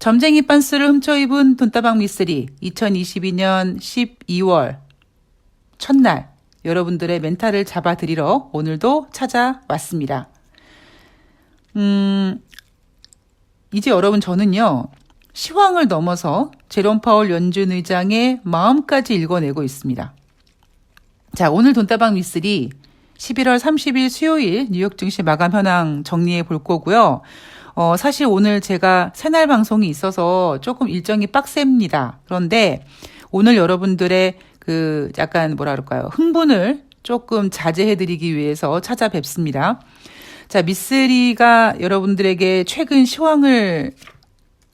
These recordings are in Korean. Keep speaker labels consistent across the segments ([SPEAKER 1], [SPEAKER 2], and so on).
[SPEAKER 1] 점쟁이 빤스를 훔쳐 입은 돈다방 미쓰리 2022년 12월 첫날 여러분들의 멘탈을 잡아드리러 오늘도 찾아왔습니다. 음, 이제 여러분 저는요, 시황을 넘어서 제롬 파월 연준 의장의 마음까지 읽어내고 있습니다. 자, 오늘 돈다방 미쓰리 11월 30일 수요일 뉴욕 증시 마감 현황 정리해 볼 거고요. 어, 사실 오늘 제가 새날 방송이 있어서 조금 일정이 빡셉니다. 그런데 오늘 여러분들의 그 약간 뭐라 그럴까요? 흥분을 조금 자제해 드리기 위해서 찾아뵙습니다. 자, 미쓰리가 여러분들에게 최근 시황을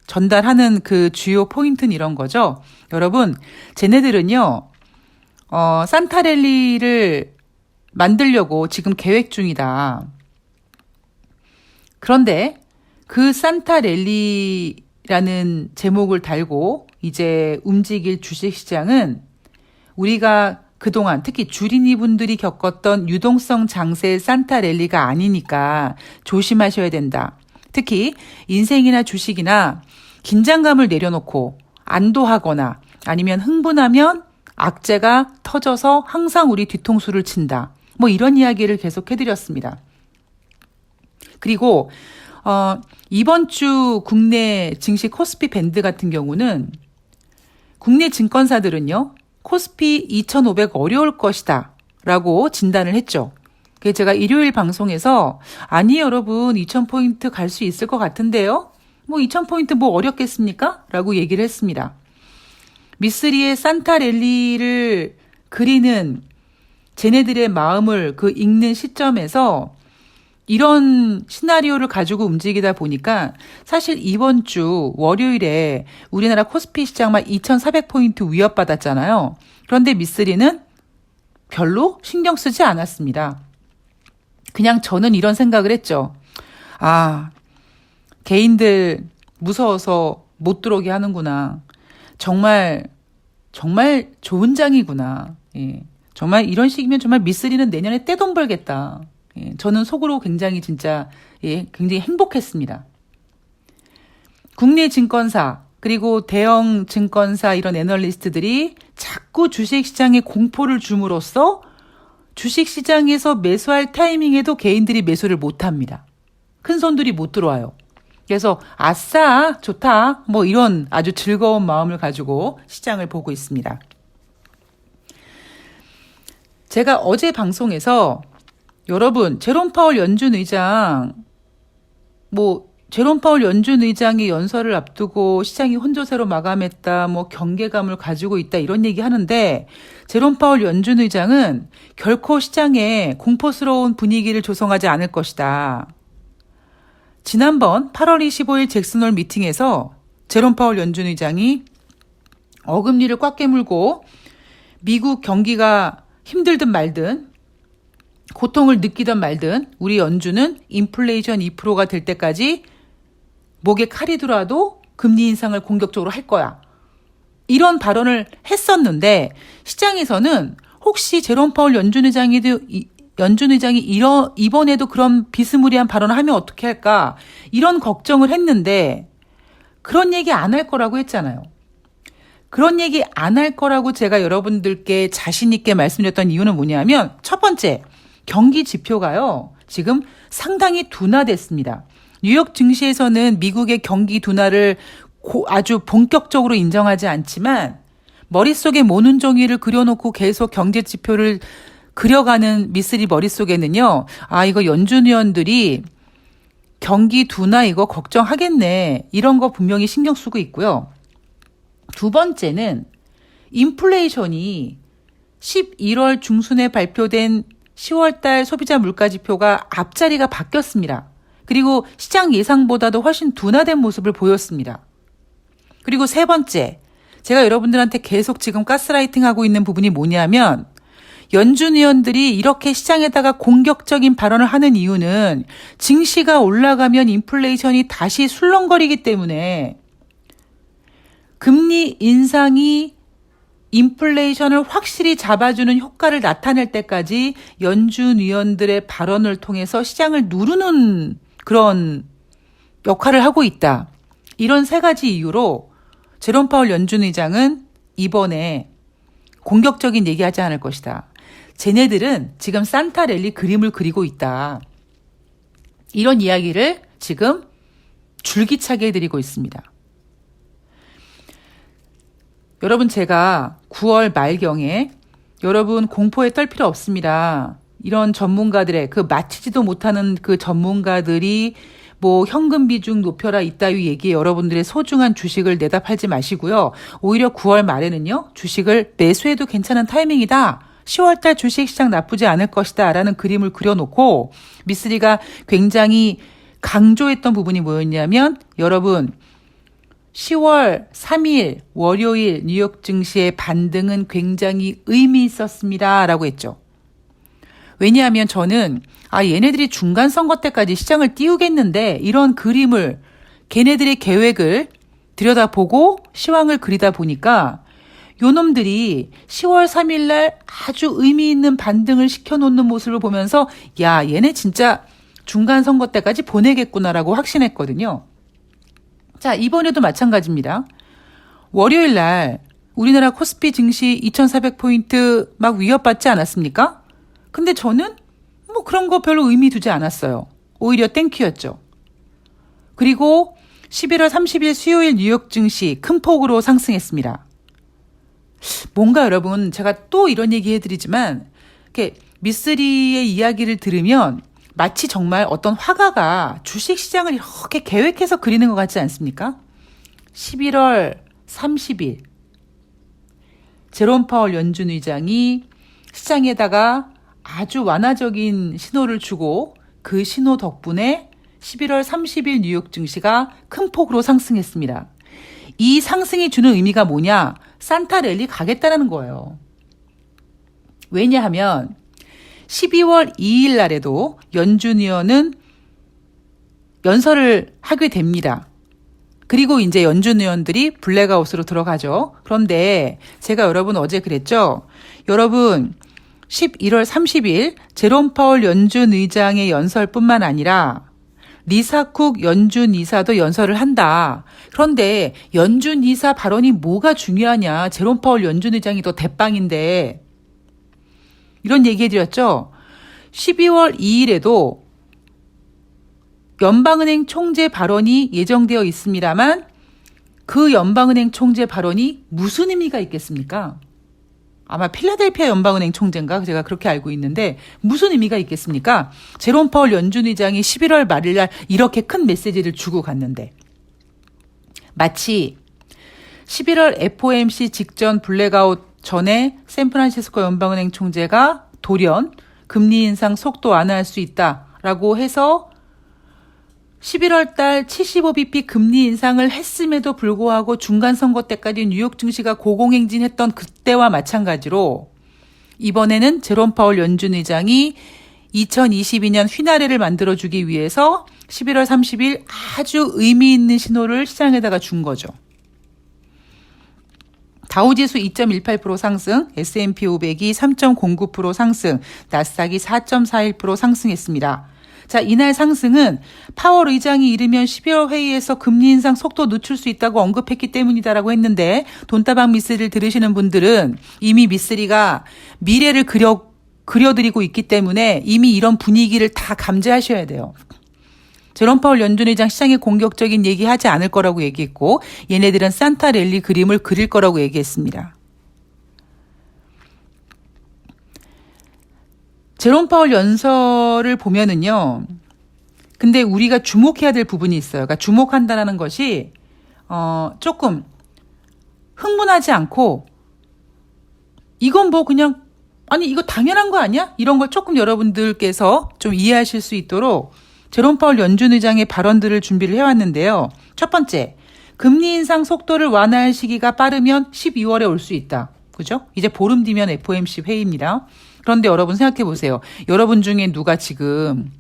[SPEAKER 1] 전달하는 그 주요 포인트는 이런 거죠. 여러분, 쟤네들은요, 어, 산타랠리를 만들려고 지금 계획 중이다. 그런데 그 산타 랠리라는 제목을 달고 이제 움직일 주식시장은 우리가 그동안 특히 주린이 분들이 겪었던 유동성 장세 산타 랠리가 아니니까 조심하셔야 된다. 특히 인생이나 주식이나 긴장감을 내려놓고 안도하거나 아니면 흥분하면 악재가 터져서 항상 우리 뒤통수를 친다. 뭐 이런 이야기를 계속 해드렸습니다. 그리고 어, 이번 주 국내 증시 코스피 밴드 같은 경우는 국내 증권사들은요, 코스피 2,500 어려울 것이다. 라고 진단을 했죠. 그래서 제가 일요일 방송에서, 아니, 여러분, 2,000포인트 갈 수 있을 것 같은데요? 뭐 2,000포인트 뭐 어렵겠습니까? 라고 얘기를 했습니다. 미쓰리의 산타랠리를 그리는 쟤네들의 마음을 그 읽는 시점에서 이런 시나리오를 가지고 움직이다 보니까 사실 이번 주 월요일에 우리나라 코스피 시장만 2,400포인트 위협받았잖아요. 그런데 미쓰리는 별로 신경 쓰지 않았습니다. 그냥 저는 이런 생각을 했죠. 아, 개인들 무서워서 못 들어오게 하는구나. 정말, 정말 좋은 장이구나. 예. 정말 이런 식이면 정말 미쓰리는 내년에 떼돈 벌겠다. 예, 저는 속으로 굉장히 진짜 예, 굉장히 행복했습니다. 국내 증권사 그리고 대형 증권사 이런 애널리스트들이 자꾸 주식시장에 공포를 줌으로써 주식시장에서 매수할 타이밍에도 개인들이 매수를 못합니다. 큰 손들이 못 들어와요. 그래서 아싸 좋다 뭐 이런 아주 즐거운 마음을 가지고 시장을 보고 있습니다. 제가 어제 방송에서 여러분, 제롬 파월 연준 의장, 뭐, 제롬 파월 연준 의장이 연설을 앞두고 시장이 혼조세로 마감했다, 뭐, 경계감을 가지고 있다, 이런 얘기 하는데, 제롬 파월 연준 의장은 결코 시장에 공포스러운 분위기를 조성하지 않을 것이다. 지난번 8월 25일 잭슨홀 미팅에서 제롬 파월 연준 의장이 어금니를 꽉 깨물고 미국 경기가 힘들든 말든 고통을 느끼던 말든 우리 연준은 인플레이션 2%가 될 때까지 목에 칼이 들어와도 금리 인상을 공격적으로 할 거야. 이런 발언을 했었는데 시장에서는 혹시 제롬 파월 연준 의장이도 연준 의장이 이러, 이번에도 그런 비스무리한 발언을 하면 어떻게 할까 이런 걱정을 했는데 그런 얘기 안 할 거라고 했잖아요. 그런 얘기 안 할 거라고 제가 여러분들께 자신 있게 말씀드렸던 이유는 뭐냐면 첫 번째 경기 지표가요, 지금 상당히 둔화됐습니다. 뉴욕 증시에서는 미국의 경기 둔화를 아주 본격적으로 인정하지 않지만 머릿속에 모눈 종이를 그려놓고 계속 경제 지표를 그려가는 미쓰리 머릿속에는요, 아, 이거 연준 위원들이 경기 둔화 이거 걱정하겠네. 이런 거 분명히 신경 쓰고 있고요. 두 번째는 인플레이션이 11월 중순에 발표된 10월달 소비자 물가 지표가 앞자리가 바뀌었습니다. 그리고 시장 예상보다도 훨씬 둔화된 모습을 보였습니다. 그리고 세 번째, 제가 여러분들한테 계속 지금 가스라이팅 하고 있는 부분이 뭐냐면, 연준 의원들이 이렇게 시장에다가 공격적인 발언을 하는 이유는 증시가 올라가면 인플레이션이 다시 술렁거리기 때문에 금리 인상이 인플레이션을 확실히 잡아주는 효과를 나타낼 때까지 연준 위원들의 발언을 통해서 시장을 누르는 그런 역할을 하고 있다. 이런 세 가지 이유로 제롬 파월 연준 의장은 이번에 공격적인 얘기하지 않을 것이다. 쟤네들은 지금 산타 랠리 그림을 그리고 있다. 이런 이야기를 지금 줄기차게 해드리고 있습니다. 여러분 제가 9월 말경에 여러분 공포에 떨 필요 없습니다. 이런 전문가들의 그 맞히지도 못하는 그 전문가들이 뭐 현금 비중 높여라 이따위 얘기에 여러분들의 소중한 주식을 내다 팔지 마시고요. 오히려 9월 말에는요. 주식을 매수해도 괜찮은 타이밍이다. 10월달 주식시장 나쁘지 않을 것이다. 라는 그림을 그려놓고 미쓰리가 굉장히 강조했던 부분이 뭐였냐면 여러분 10월 3일 월요일 뉴욕 증시의 반등은 굉장히 의미 있었습니다. 라고 했죠. 왜냐하면 저는 아 얘네들이 중간 선거 때까지 시장을 띄우겠는데 이런 그림을 걔네들의 계획을 들여다보고 시황을 그리다 보니까 요놈들이 10월 3일 날 아주 의미 있는 반등을 시켜놓는 모습을 보면서 야 얘네 진짜 중간 선거 때까지 보내겠구나라고 확신했거든요. 자 이번에도 마찬가지입니다. 월요일 날 우리나라 코스피 증시 2,400포인트 막 위협받지 않았습니까? 근데 저는 뭐 그런 거 별로 의미 두지 않았어요. 오히려 땡큐였죠. 그리고 11월 30일 수요일 뉴욕 증시 큰 폭으로 상승했습니다. 뭔가 여러분 제가 또 이런 얘기 해드리지만 이렇게 미쓰리의 이야기를 들으면 마치 정말 어떤 화가가 주식 시장을 이렇게 계획해서 그리는 것 같지 않습니까? 11월 30일 제롬 파월 연준 의장이 시장에다가 아주 완화적인 신호를 주고 그 신호 덕분에 11월 30일 뉴욕 증시가 큰 폭으로 상승했습니다. 이 상승이 주는 의미가 뭐냐? 산타 랠리 가겠다는 거예요. 왜냐하면 12월 2일 날에도 연준 의원은 연설을 하게 됩니다. 그리고 이제 연준 의원들이 블랙아웃으로 들어가죠. 그런데 제가 여러분 어제 그랬죠? 여러분 11월 30일 제롬 파월 연준 의장의 연설뿐만 아니라 리사쿡 연준 이사도 연설을 한다. 그런데 연준 이사 발언이 뭐가 중요하냐. 제롬 파월 연준 의장이 더 대빵인데. 이런 얘기 해 드렸죠. 12월 2일에도 연방은행 총재 발언이 예정되어 있습니다만 그 연방은행 총재 발언이 무슨 의미가 있겠습니까? 아마 필라델피아 연방은행 총재인가 제가 그렇게 알고 있는데 무슨 의미가 있겠습니까? 제롬 파월 연준 의장이 11월 말일 날 이렇게 큰 메시지를 주고 갔는데 마치 11월 FOMC 직전 블랙아웃 전에 샌프란시스코 연방은행 총재가 돌연 금리 인상 속도 완화할 수 있다라고 해서 11월 달 75bp 금리 인상을 했음에도 불구하고 중간 선거 때까지 뉴욕 증시가 고공행진했던 그때와 마찬가지로 이번에는 제롬 파월 연준 의장이 2022년 휘나레를 만들어주기 위해서 11월 30일 아주 의미 있는 신호를 시장에다가 준 거죠. 다우지수 2.18% 상승, S&P 500이 3.09% 상승, 나스닥이 4.41% 상승했습니다. 자, 이날 상승은 파월 의장이 이르면 12월 회의에서 금리 인상 속도 늦출 수 있다고 언급했기 때문이다라고 했는데 돈다방 미스를 들으시는 분들은 이미 미스리가 미래를 그려 그려드리고 있기 때문에 이미 이런 분위기를 다 감지하셔야 돼요. 제롬 파월 연준 의장 시장에 공격적인 얘기하지 않을 거라고 얘기했고 얘네들은 산타 랠리 그림을 그릴 거라고 얘기했습니다. 제롬 파월 연설을 보면은요. 근데 우리가 주목해야 될 부분이 있어요. 그러니까 주목한다는 것이 어 조금 흥분하지 않고 이건 뭐 그냥 아니 이거 당연한 거 아니야? 이런 걸 조금 여러분들께서 좀 이해하실 수 있도록 제롬 파월 연준 의장의 발언들을 준비를 해왔는데요. 첫 번째, 금리 인상 속도를 완화할 시기가 빠르면 12월에 올 수 있다. 그죠? 이제 보름 뒤면 FOMC 회의입니다. 그런데 여러분 생각해 보세요. 여러분 중에 누가 지금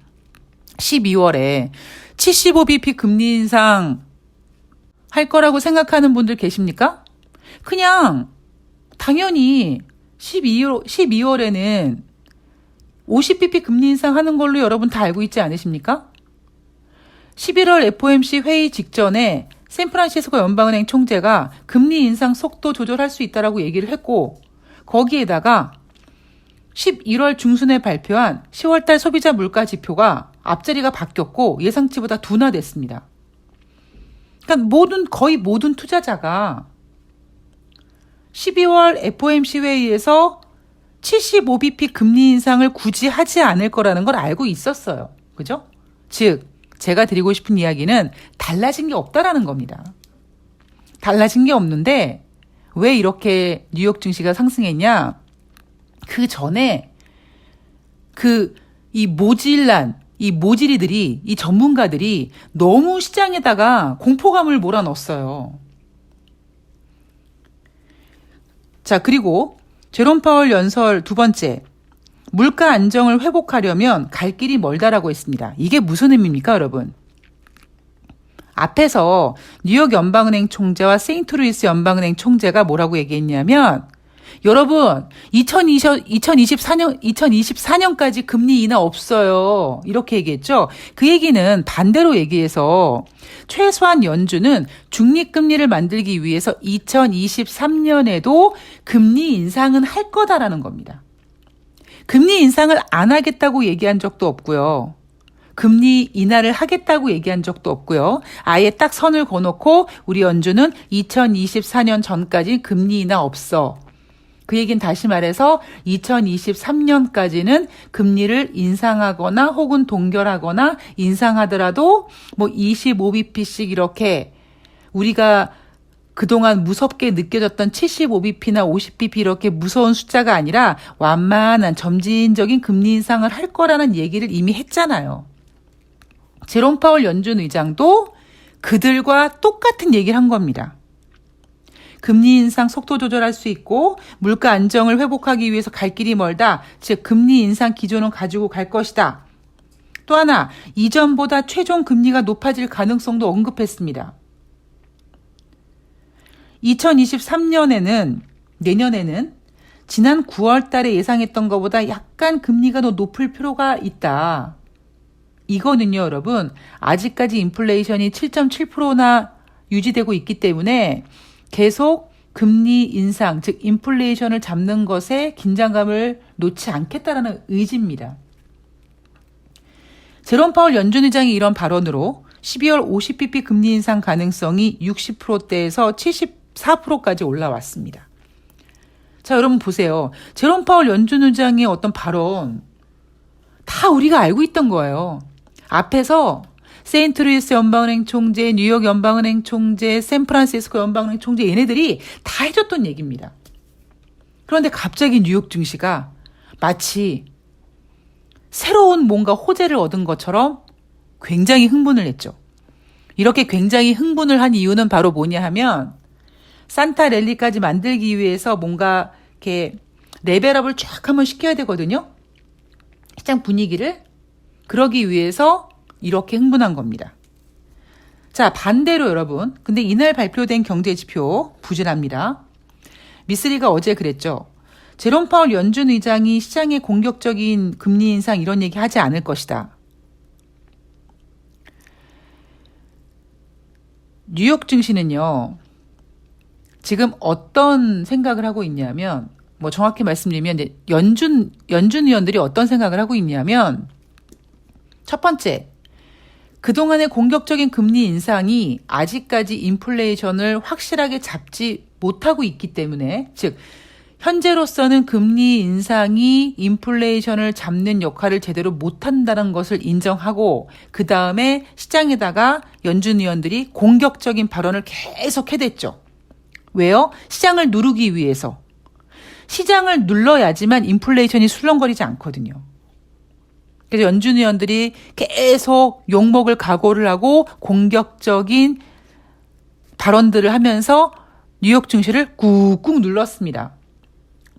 [SPEAKER 1] 12월에 75bp 금리 인상 할 거라고 생각하는 분들 계십니까? 그냥 당연히 12월, 12월에는 50bp 금리 인상하는 걸로 여러분 다 알고 있지 않으십니까? 11월 FOMC 회의 직전에 샌프란시스코 연방은행 총재가 금리 인상 속도 조절할 수 있다라고 얘기를 했고 거기에다가 11월 중순에 발표한 10월달 소비자 물가 지표가 앞자리가 바뀌었고 예상치보다 둔화됐습니다. 그러니까 모든 거의 모든 투자자가 12월 FOMC 회의에서 75bp 금리 인상을 굳이 하지 않을 거라는 걸 알고 있었어요. 그죠? 즉, 제가 드리고 싶은 이야기는 달라진 게 없다라는 겁니다. 달라진 게 없는데 왜 이렇게 뉴욕 증시가 상승했냐? 그 전에 그 이 모질란 이 모질이들이 이 전문가들이 너무 시장에다가 공포감을 몰아넣었어요. 자, 그리고 제롬 파월 연설 두 번째. 물가 안정을 회복하려면 갈 길이 멀다라고 했습니다. 이게 무슨 의미입니까, 여러분? 앞에서 뉴욕 연방은행 총재와 세인트루이스 연방은행 총재가 뭐라고 얘기했냐면 여러분 2020, 2024년 2024년까지 금리 인하 없어요. 이렇게 얘기했죠. 그 얘기는 반대로 얘기해서 최소한 연준은 중립 금리를 만들기 위해서 2023년에도 금리 인상은 할 거다라는 겁니다. 금리 인상을 안 하겠다고 얘기한 적도 없고요. 금리 인하를 하겠다고 얘기한 적도 없고요. 아예 딱 선을 거놓고 우리 연준은 2024년 전까지 금리 인하 없어. 그 얘기는 다시 말해서 2023년까지는 금리를 인상하거나 혹은 동결하거나 인상하더라도 뭐 25bp씩 이렇게 우리가 그동안 무섭게 느껴졌던 75bp나 50bp 이렇게 무서운 숫자가 아니라 완만한 점진적인 금리 인상을 할 거라는 얘기를 이미 했잖아요. 제롬 파월 연준 의장도 그들과 똑같은 얘기를 한 겁니다. 금리 인상 속도 조절할 수 있고 물가 안정을 회복하기 위해서 갈 길이 멀다. 즉 금리 인상 기조는 가지고 갈 것이다. 또 하나 이전보다 최종 금리가 높아질 가능성도 언급했습니다. 2023년에는 내년에는 지난 9월 달에 예상했던 것보다 약간 금리가 더 높을 필요가 있다. 이거는요, 여러분. 아직까지 인플레이션이 7.7%나 유지되고 있기 때문에 계속 금리 인상, 즉 인플레이션을 잡는 것에 긴장감을 놓지 않겠다라는 의지입니다. 제롬 파월 연준 의장이 이런 발언으로 12월 50bp 금리 인상 가능성이 60%대에서 74%까지 올라왔습니다. 자, 여러분 보세요. 제롬 파월 연준 의장의 어떤 발언 다 우리가 알고 있던 거예요. 앞에서 세인트루이스 연방은행 총재, 뉴욕 연방은행 총재, 샌프란시스코 연방은행 총재 얘네들이 다 해줬던 얘기입니다. 그런데 갑자기 뉴욕 증시가 마치 새로운 뭔가 호재를 얻은 것처럼 굉장히 흥분을 했죠. 이렇게 굉장히 흥분을 한 이유는 바로 뭐냐 하면 산타 랠리까지 만들기 위해서 뭔가 이렇게 레벨업을 쫙 한번 시켜야 되거든요. 시장 분위기를 그러기 위해서 이렇게 흥분한 겁니다. 자, 반대로 여러분. 근데 이날 발표된 경제 지표 부진합니다. 미스리가 어제 그랬죠. 제롬 파월 연준 의장이 시장에 공격적인 금리 인상 이런 얘기 하지 않을 것이다. 뉴욕 증시는요. 지금 어떤 생각을 하고 있냐면 뭐 정확히 말씀드리면 연준 연준 위원들이 어떤 생각을 하고 있냐면 첫 번째 그동안의 공격적인 금리 인상이 아직까지 인플레이션을 확실하게 잡지 못하고 있기 때문에 즉 현재로서는 금리 인상이 인플레이션을 잡는 역할을 제대로 못한다는 것을 인정하고 그 다음에 시장에다가 연준 위원들이 공격적인 발언을 계속 해댔죠. 왜요? 시장을 누르기 위해서. 시장을 눌러야지만 인플레이션이 술렁거리지 않거든요. 그래서 연준 위원들이 계속 욕먹을 각오를 하고 공격적인 발언들을 하면서 뉴욕 증시를 꾹꾹 눌렀습니다.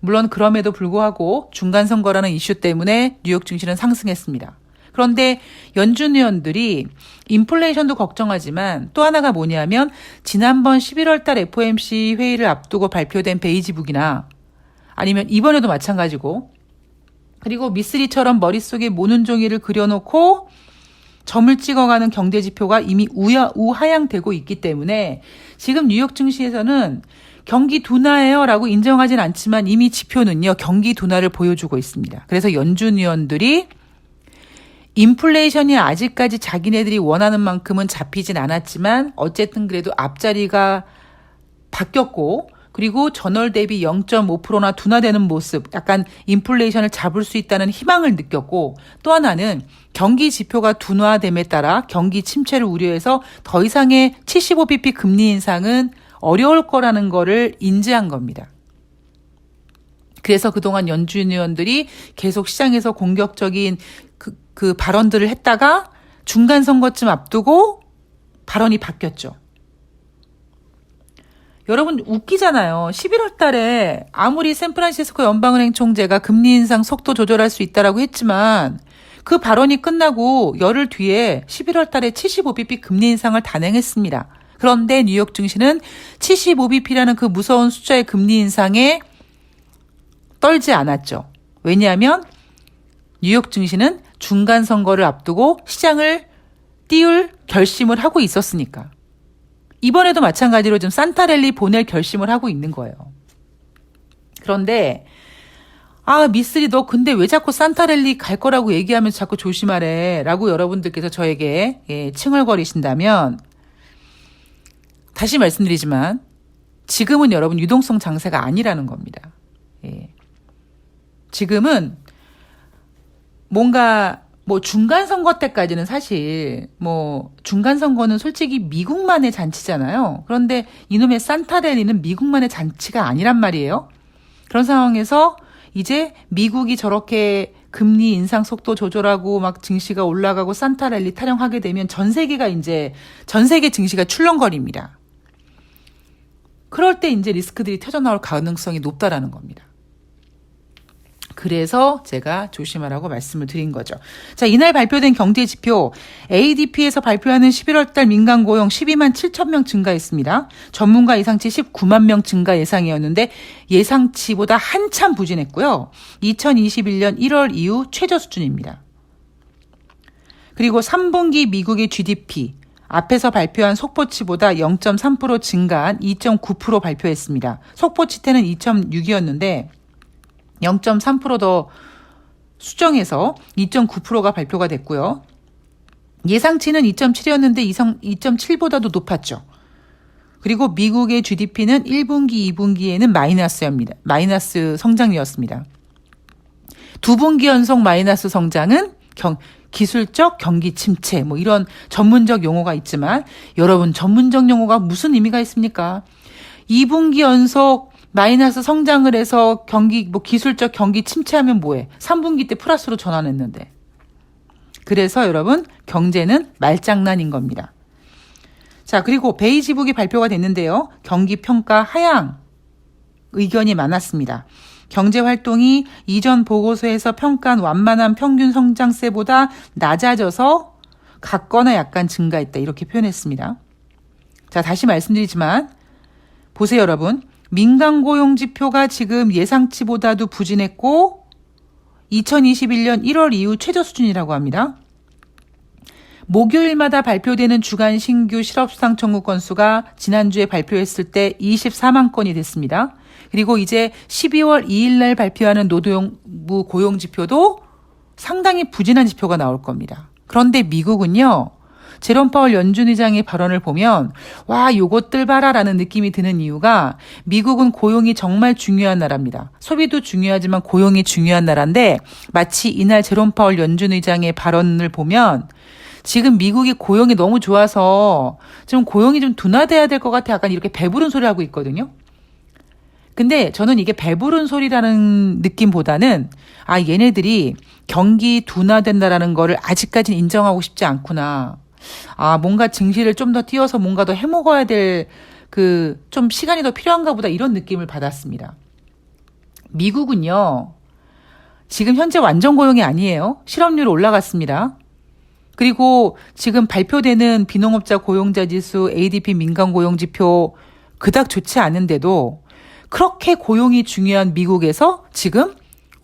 [SPEAKER 1] 물론 그럼에도 불구하고 중간 선거라는 이슈 때문에 뉴욕 증시는 상승했습니다. 그런데 연준 위원들이 인플레이션도 걱정하지만 또 하나가 뭐냐면 지난번 11월 달 FOMC 회의를 앞두고 발표된 베이지북이나 아니면 이번에도 마찬가지고 그리고 미쓰리처럼 머릿속에 모는 종이를 그려놓고 점을 찍어가는 경제 지표가 이미 우야, 우하향되고 있기 때문에 지금 뉴욕 증시에서는 경기 둔화예요 라고 인정하진 않지만 이미 지표는요 경기 둔화를 보여주고 있습니다. 그래서 연준 위원들이 인플레이션이 아직까지 자기네들이 원하는 만큼은 잡히진 않았지만 어쨌든 그래도 앞자리가 바뀌었고 그리고 전월 대비 0.5%나 둔화되는 모습, 약간 인플레이션을 잡을 수 있다는 희망을 느꼈고 또 하나는 경기 지표가 둔화됨에 따라 경기 침체를 우려해서 더 이상의 75bp 금리 인상은 어려울 거라는 거를 인지한 겁니다. 그래서 그동안 연준 의원들이 계속 시장에서 공격적인 그, 그 발언들을 했다가 중간 선거쯤 앞두고 발언이 바뀌었죠. 여러분 웃기잖아요. 11월 달에 아무리 샌프란시스코 연방은행 총재가 금리 인상 속도 조절할 수 있다라고 했지만 그 발언이 끝나고 열흘 뒤에 11월 달에 75bp 금리 인상을 단행했습니다. 그런데 뉴욕 증시는 75bp라는 그 무서운 숫자의 금리 인상에 떨지 않았죠. 왜냐하면 뉴욕 증시는 중간 선거를 앞두고 시장을 띄울 결심을 하고 있었으니까. 이번에도 마찬가지로 좀 산타랠리 보낼 결심을 하고 있는 거예요. 그런데 아 미쓰리 너 근데 왜 자꾸 산타랠리 갈 거라고 얘기하면서 자꾸 조심하래 라고 여러분들께서 저에게 예, 칭얼거리신다면 다시 말씀드리지만 지금은 여러분 유동성 장세가 아니라는 겁니다. 예. 지금은 뭔가 뭐 중간 선거 때까지는 사실 뭐 중간 선거는 솔직히 미국만의 잔치잖아요. 그런데 이놈의 산타렐리는 미국만의 잔치가 아니란 말이에요. 그런 상황에서 이제 미국이 저렇게 금리 인상 속도 조절하고 막 증시가 올라가고 산타 랠리 타령하게 되면 전 세계가 이제 전 세계 증시가 출렁거립니다. 그럴 때 이제 리스크들이 터져 나올 가능성이 높다라는 겁니다. 그래서 제가 조심하라고 말씀을 드린 거죠. 자, 이날 발표된 경제 지표 ADP에서 발표하는 11월 달 민간 고용 12만 7천 명 증가했습니다. 전문가 예상치 19만 명 증가 예상이었는데 예상치보다 한참 부진했고요. 2021년 1월 이후 최저 수준입니다. 그리고 3분기 미국의 GDP 앞에서 발표한 속보치보다 0.3% 증가한 2.9% 발표했습니다. 속보치 때는 2.6이었는데 0.3%더 수정해서 2.9%가 발표가 됐고요. 예상치는 2.7이었는데 2.7보다도 높았죠. 그리고 미국의 GDP는 1분기, 2분기에는 마이너스입니다. 마이너스 성장이었습니다. 두 분기 연속 마이너스 성장은 경, 기술적 경기 침체, 뭐 이런 전문적 용어가 있지만 여러분 전문적 용어가 무슨 의미가 있습니까? 2분기 연속 마이너스 성장을 해서 경기 뭐 기술적 경기 침체하면 뭐해? 3분기 때 플러스로 전환했는데. 그래서 여러분 경제는 말장난인 겁니다. 자, 그리고 베이지북이 발표가 됐는데요. 경기 평가 하향 의견이 많았습니다. 경제 활동이 이전 보고서에서 평가한 완만한 평균 성장세보다 낮아져서 같거나 약간 증가했다. 이렇게 표현했습니다. 자, 다시 말씀드리지만 보세요, 여러분. 민간 고용 지표가 지금 예상치보다도 부진했고 2021년 1월 이후 최저 수준이라고 합니다. 목요일마다 발표되는 주간 신규 실업수당 청구 건수가 지난주에 발표했을 때 24만 건이 됐습니다. 그리고 이제 12월 2일 날 발표하는 노동부 고용 지표도 상당히 부진한 지표가 나올 겁니다. 그런데 미국은요. 제롬 파월 연준 의장의 발언을 보면 와 요것들 봐라라는 느낌이 드는 이유가 미국은 고용이 정말 중요한 나라입니다. 소비도 중요하지만 고용이 중요한 나라인데 마치 이날 제롬 파월 연준 의장의 발언을 보면 지금 미국이 고용이 너무 좋아서 좀 고용이 좀 둔화돼야 될 것 같아 약간 이렇게 배부른 소리 하고 있거든요. 근데 저는 이게 배부른 소리라는 느낌보다는 아 얘네들이 경기 둔화된다라는 거를 아직까지는 인정하고 싶지 않구나. 아, 뭔가 증시를 좀 더 띄워서 뭔가 더 해먹어야 될 그 좀 시간이 더 필요한가 보다 이런 느낌을 받았습니다. 미국은요, 지금 현재 완전 고용이 아니에요. 실업률 올라갔습니다. 그리고 지금 발표되는 비농업자 고용자 지수, ADP 민간 고용 지표 그닥 좋지 않은데도 그렇게 고용이 중요한 미국에서 지금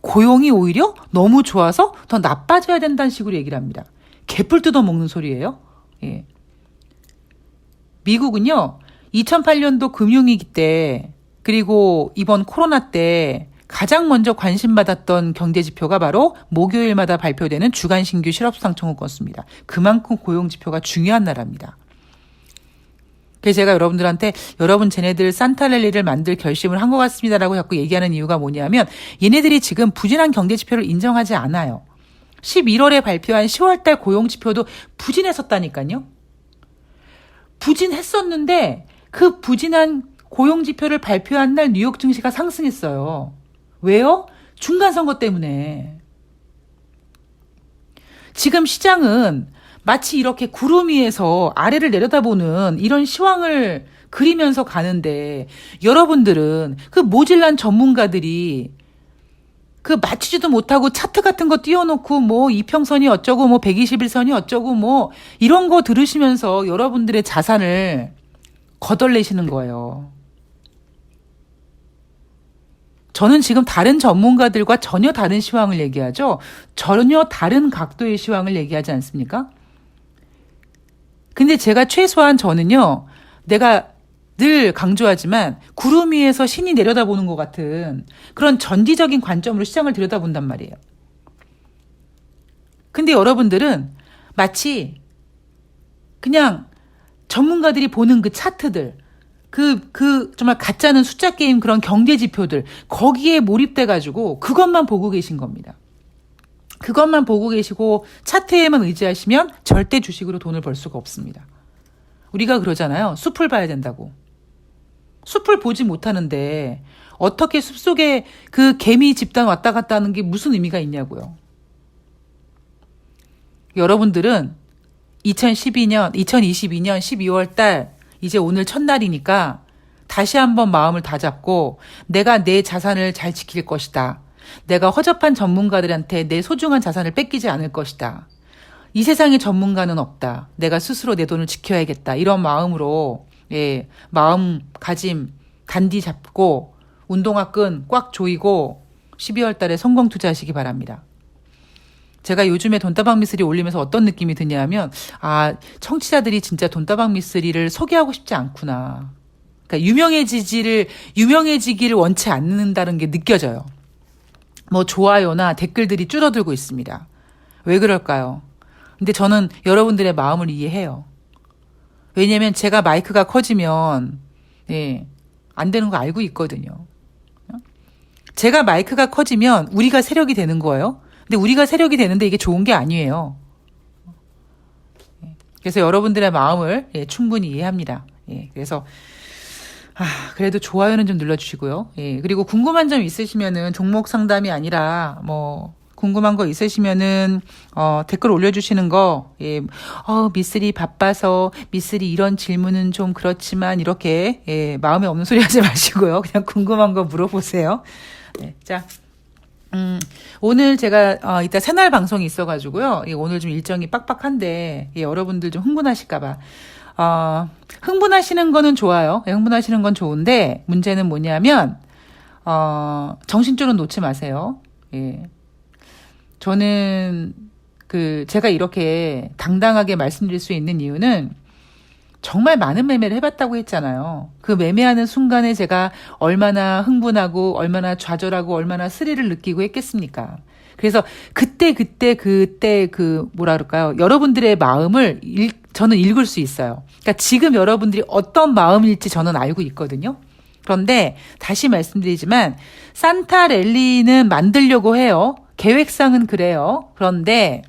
[SPEAKER 1] 고용이 오히려 너무 좋아서 더 나빠져야 된다는 식으로 얘기를 합니다. 개뿔 뜯어 먹는 소리예요. 예. 미국은요, 2008년도 금융위기 때, 그리고 이번 코로나 때 가장 먼저 관심받았던 경제 지표가 바로 목요일마다 발표되는 주간 신규 실업수당 청구건수입니다. 그만큼 고용 지표가 중요한 나라입니다. 그래서 제가 여러분들한테 여러분 쟤네들 산타랠리를 만들 결심을 한 것 같습니다라고 자꾸 얘기하는 이유가 뭐냐면 얘네들이 지금 부진한 경제 지표를 인정하지 않아요. 11월에 발표한 10월달 고용지표도 부진했었다니까요. 부진했었는데 그 부진한 고용지표를 발표한 날 뉴욕 증시가 상승했어요. 왜요? 중간선거 때문에. 지금 시장은 마치 이렇게 구름 위에서 아래를 내려다보는 이런 시황을 그리면서 가는데 여러분들은 그 모질란 전문가들이 그 맞추지도 못하고 차트 같은 거 띄워놓고 뭐 이평선이 어쩌고 뭐 121선이 어쩌고 뭐 이런 거 들으시면서 여러분들의 자산을 거덜내시는 거예요. 저는 지금 다른 전문가들과 전혀 다른 시황을 얘기하죠. 전혀 다른 각도의 시황을 얘기하지 않습니까? 근데 제가 최소한 저는요, 내가 늘 강조하지만 구름 위에서 신이 내려다보는 것 같은 그런 전지적인 관점으로 시장을 들여다본단 말이에요. 근데 여러분들은 마치 그냥 전문가들이 보는 그 차트들, 그, 그, 정말 가짜는 숫자 게임 그런 경제 지표들, 거기에 몰입돼가지고 그것만 보고 계신 겁니다. 그것만 보고 계시고 차트에만 의지하시면 절대 주식으로 돈을 벌 수가 없습니다. 우리가 그러잖아요. 숲을 봐야 된다고. 숲을 보지 못하는데 어떻게 숲 속에 그 개미 집단 왔다 갔다 하는 게 무슨 의미가 있냐고요. 여러분들은 2012년, 2022년 12월 달 이제 오늘 첫날이니까 다시 한번 마음을 다잡고 내가 내 자산을 잘 지킬 것이다. 내가 허접한 전문가들한테 내 소중한 자산을 뺏기지 않을 것이다. 이 세상에 전문가는 없다. 내가 스스로 내 돈을 지켜야겠다. 이런 마음으로 예, 마음 가짐 단디 잡고 운동화 끈 꽉 조이고 12월 달에 성공 투자하시기 바랍니다. 제가 요즘에 돈다방 미스리 올리면서 어떤 느낌이 드냐면 아 청취자들이 진짜 돈다방 미스리를 소개하고 싶지 않구나. 그러니까 유명해지지를 유명해지기를 원치 않는다는 게 느껴져요. 뭐 좋아요나 댓글들이 줄어들고 있습니다. 왜 그럴까요? 근데 저는 여러분들의 마음을 이해해요. 왜냐면 제가 마이크가 커지면 예, 안 되는 거 알고 있거든요. 제가 마이크가 커지면 우리가 세력이 되는 거예요. 근데 우리가 세력이 되는데 이게 좋은 게 아니에요. 예, 그래서 여러분들의 마음을 예, 충분히 이해합니다. 예, 그래서 아, 그래도 좋아요는 좀 눌러주시고요. 예, 그리고 궁금한 점 있으시면은 종목 상담이 아니라 뭐 궁금한 거 있으시면은 어, 댓글 올려주시는 거, 예, 어, 미쓰리 바빠서 미쓰리 이런 질문은 좀 그렇지만 이렇게 예, 마음에 없는 소리 하지 마시고요. 그냥 궁금한 거 물어보세요. 네, 자. 음, 오늘 제가, 어, 이따 새날 방송이 있어가지고요. 예, 오늘 좀 일정이 빡빡한데, 예, 여러분들 좀 흥분하실까봐. 어, 흥분하시는 거는 좋아요. 예, 흥분하시는 건 좋은데, 문제는 뭐냐면, 어, 정신줄은 놓지 마세요. 예. 저는, 그, 제가 이렇게 당당하게 말씀드릴 수 있는 이유는, 정말 많은 매매를 해봤다고 했잖아요. 그 매매하는 순간에 제가 얼마나 흥분하고 얼마나 좌절하고 얼마나 스릴을 느끼고 했겠습니까? 그래서 그때 그때 그때 그 뭐라 그럴까요? 여러분들의 마음을 읽, 저는 읽을 수 있어요. 그러니까 지금 여러분들이 어떤 마음일지 저는 알고 있거든요. 그런데 다시 말씀드리지만 산타 랠리는 만들려고 해요. 계획상은 그래요. 그런데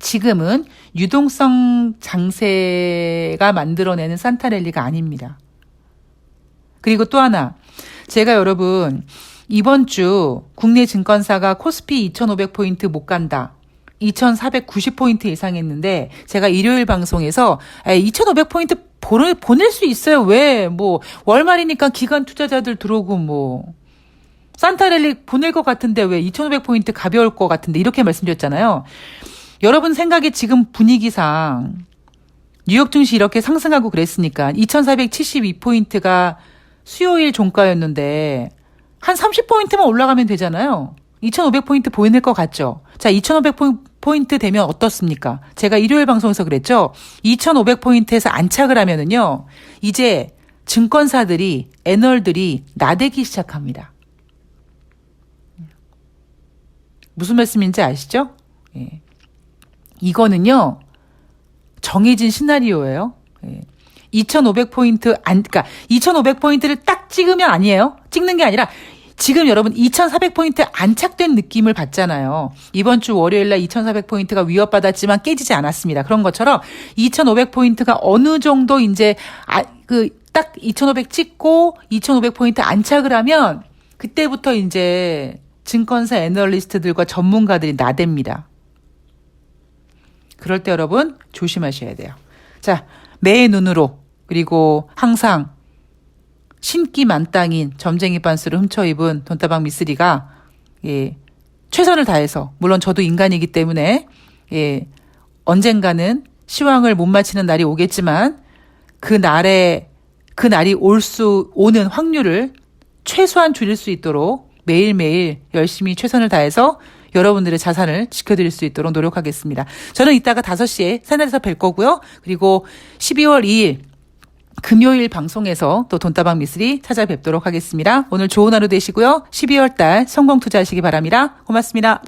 [SPEAKER 1] 지금은 유동성 장세가 만들어내는 산타랠리가 아닙니다. 그리고 또 하나, 제가 여러분, 이번 주 국내 증권사가 코스피 2,500포인트 못 간다. 2,490포인트 예상했는데, 제가 일요일 방송에서 2,500포인트 보낼, 수 있어요. 왜? 뭐, 월말이니까 기관 투자자들 들어오고 뭐, 산타랠리 보낼 것 같은데 왜 2,500포인트 가벼울 것 같은데 이렇게 말씀드렸잖아요. 여러분 생각에 지금 분위기상 뉴욕 증시 이렇게 상승하고 그랬으니까 2472포인트가 수요일 종가였는데 한 30포인트만 올라가면 되잖아요. 2500포인트 보이는 것 같죠? 자, 2500포인트 2,500포인트 되면 어떻습니까? 제가 일요일 방송에서 그랬죠? 2,500포인트에서 안착을 하면은요, 이제 증권사들이, 애널들이 나대기 시작합니다. 무슨 말씀인지 아시죠? 예. 이거는요, 정해진 시나리오예요. 예. 2,500포인트 안, 그니까 2,500포인트를 딱 찍으면 아니에요. 찍는 게 아니라 지금 여러분 2,400포인트 안착된 느낌을 받잖아요. 이번 주 월요일 날 2,400포인트가 위협받았지만 깨지지 않았습니다. 그런 것처럼 2,500포인트가 어느 정도 이제 아, 그 딱 2,500 찍고 2,500포인트 안착을 하면 그때부터 이제 증권사 애널리스트들과 전문가들이 나댑니다. 그럴 때 여러분 조심하셔야 돼요. 자, 매의 눈으로 그리고 항상 신기 만땅인 점쟁이 반스를 훔쳐 입은 돈다방 미쓰리가 예, 최선을 다해서 물론 저도 인간이기 때문에 예, 언젠가는 시황을 못 맞히는 날이 오겠지만 그 날에 그 날이 올 수 오는 확률을 최소한 줄일 수 있도록 매일매일 열심히 최선을 다해서 여러분들의 자산을 지켜드릴 수 있도록 노력하겠습니다. 저는 이따가 5시에 새날에서 뵐 거고요. 그리고 12월 2일 금요일 방송에서 또 돈다방 미스리 찾아뵙도록 하겠습니다. 오늘 좋은 하루 되시고요. 12월 달 성공 투자하시기 바랍니다. 고맙습니다.